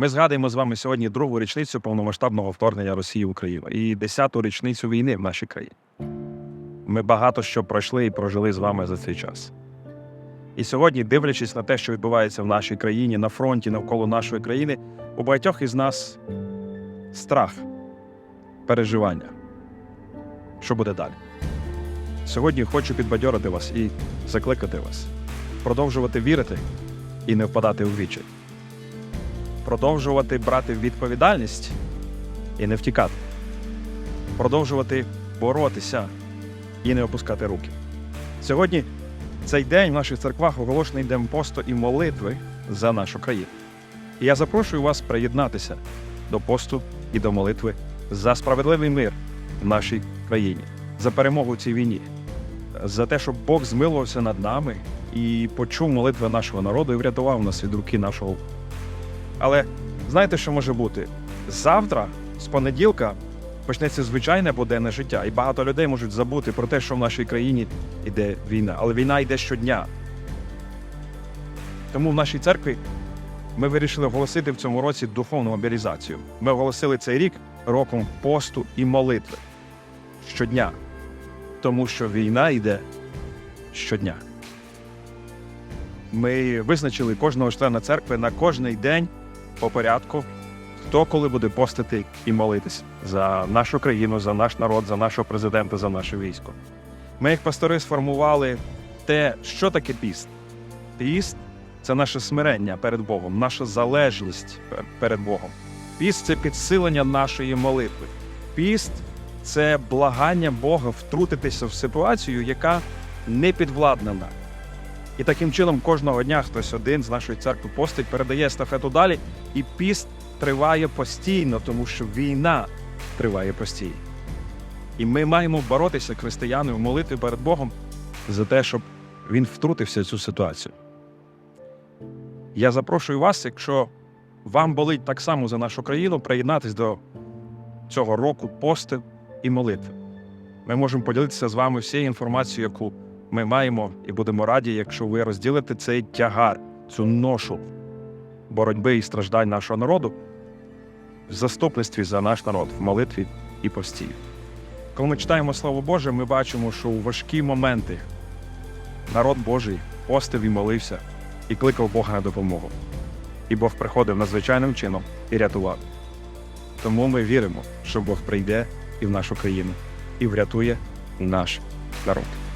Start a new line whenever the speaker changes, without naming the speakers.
Ми згадуємо з вами сьогодні другу річницю повномасштабного вторгнення Росії в Україну і десяту річницю війни в нашій країні. Ми багато що пройшли і прожили з вами за цей час. І сьогодні, дивлячись на те, що відбувається в нашій країні, на фронті навколо нашої країни, у багатьох із нас страх, переживання. Що буде далі? Сьогодні хочу підбадьорити вас і закликати вас, продовжувати вірити і не впадати у вічі, продовжувати брати відповідальність і не втікати, продовжувати боротися і не опускати руки. Сьогодні цей день в наших церквах оголошений днем посту і молитви за нашу країну. І я запрошую вас приєднатися до посту і до молитви за справедливий мир в нашій країні, за перемогу цій війні, за те, щоб Бог змилувався над нами і почув молитви нашого народу і врятував нас від руки нашого. Але знаєте, що може бути? Завтра, з понеділка, почнеться звичайне буденне життя, і багато людей можуть забути про те, що в нашій країні йде війна. Але війна йде щодня. Тому в нашій церкві ми вирішили оголосити в цьому році духовну мобілізацію. Ми оголосили цей рік роком посту і молитви щодня, тому що війна йде щодня. Ми визначили кожного члена церкви на кожний день по порядку, хто коли буде постити і молитись за нашу країну, за наш народ, за нашого президента, за наше військо. Ми, як пастори, сформували те, що таке піст. Піст це наше смирення перед Богом, наша залежність перед Богом. Піст це підсилення нашої молитви. Піст це благання Бога втрутитися в ситуацію, яка не підвладна нам. І таким чином кожного дня хтось один з нашої церкви постить, передає естафету далі, і піст триває постійно, тому що війна триває постійно. І ми маємо боротися, християни, в молитві перед Богом за те, щоб він втрутився в цю ситуацію. Я запрошую вас, якщо вам болить так само за нашу країну, приєднатись до цього року постів і молитви. Ми можемо поділитися з вами всією інформацією, яку ми маємо, і будемо раді, якщо ви розділите цей тягар, цю ношу боротьби і страждань нашого народу в заступництві за наш народ, в молитві і пості. Коли ми читаємо Слово Боже, ми бачимо, що у важкі моменти народ Божий постив і молився і кликав Бога на допомогу. І Бог приходив надзвичайним чином і рятував. Тому ми віримо, що Бог прийде і в нашу країну і врятує наш народ.